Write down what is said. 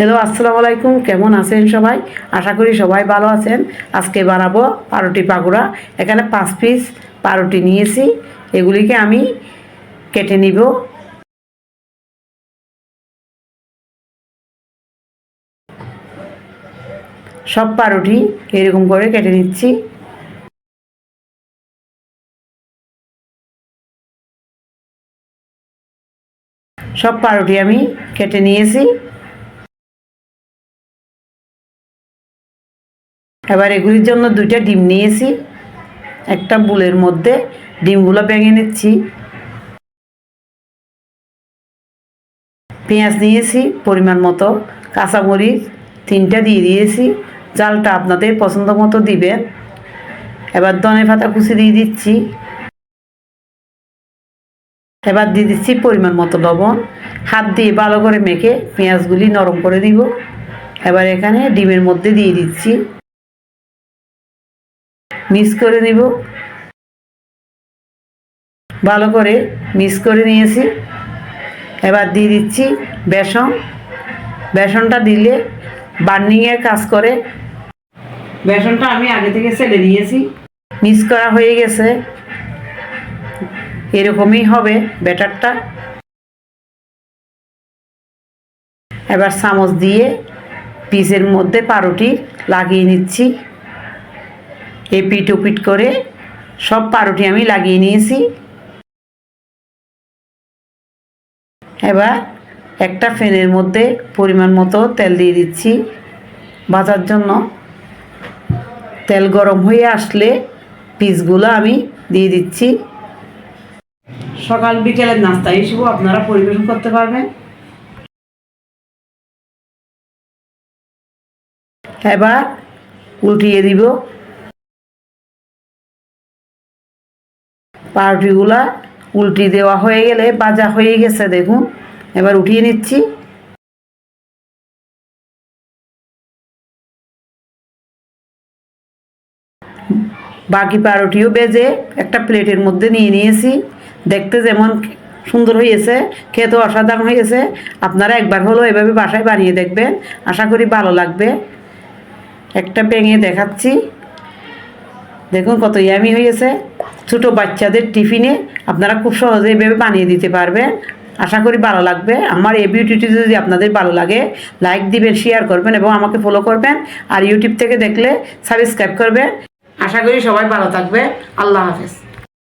Hello, আসসালামু আলাইকুম। কেমন আছেন সবাই? আশা করি সবাই ভালো আছেন। আজকে বানাবো পাউরুটি পাকোড়া। এখানে পাঁচ পিস পাউরুটি নিয়েছি। এগুলিকে আমি কেটে নিব। সব পাউরুটি এরকম করে কেটে নিচ্ছি। সব পাউরুটি আমি কেটে নিয়েছি। এবার এগুলির জন্য দুইটা ডিম নিয়েছি। একটা বুলের মধ্যে ডিমগুলো ভেঙে নিচ্ছি। পেঁয়াজ নিয়েছি পরিমাণ মতো, কাঁচামরিচ তিনটা দিয়ে দিয়েছি। জালটা আপনাদের পছন্দ মতো দিবেন। এবার ধনে পাতা কুচি দিয়ে দিচ্ছি। এবার দিয়ে দিচ্ছি পরিমাণ মতো লবণ। হাত দিয়ে ভালো করে মেখে পেঁয়াজগুলি নরম করে দিব এবার এখানে ডিমের মধ্যে দিয়ে দিচ্ছি। মিক্স করে নিব। ভালো করে মিক্স করে নিয়েছি। এবার দিয়ে দিচ্ছি বেসন। বেসনটা দিলে বার্নিংয়ের কাজ করে। বেসনটা আমি আগে থেকে ছেড়ে দিয়েছি মিক্স করা হয়ে গেছে। এরকমই হবে ব্যাটারটা। এবার চামচ দিয়ে পিসের মধ্যে পাউরুটি লাগিয়ে নিচ্ছি। এপিট ওপিট করে সব পাউরুটি আমি লাগিয়ে নিয়েছি। এবার একটা ফ্যানের মধ্যে পরিমাণ মতো তেল দিয়ে দিচ্ছি। ভাজার জন্য তেল গরম হয়ে আসলে পিসগুলো আমি দিয়ে দিচ্ছি। সকাল বিকেলের নাস্তা হিসেবেও আপনারা পরিবেশন করতে পারবেন। এবার উল্টিয়ে দিব পাউরুটিগুলা উল্টি দেওয়া হয়ে গেলে বাজা হয়ে গেছে, দেখুন। এবার উঠিয়ে নিচ্ছি। বাকি পাউরুটিও বেজে একটা প্লেটের মধ্যে নিয়ে নিয়েছি। দেখতে যেমন সুন্দর হয়েছে, খেতেও অসাধারণ হয়েছে। আপনারা একবার হলেও এভাবে বাসায় বানিয়ে দেখবেন। আশা করি ভালো লাগবে। একটা ভেঙে দেখাচ্ছি। দেখুন কত ইয়ামি হয়েছে। ছোট বাচ্চাদের টিফিনে আপনারা খুব সহজে এভাবে বানিয়ে দিতে পারবেন। আশা করি ভালো লাগবে। আমার এই বিউটিটি যদি আপনাদের ভালো লাগে লাইক দিবেন শেয়ার করবেন এবং আমাকে ফলো করবেন। আর ইউটিউব থেকে দেখলে সাবস্ক্রাইব করবেন। আশা করি সবাই ভালো থাকবে। আল্লাহ হাফেজ।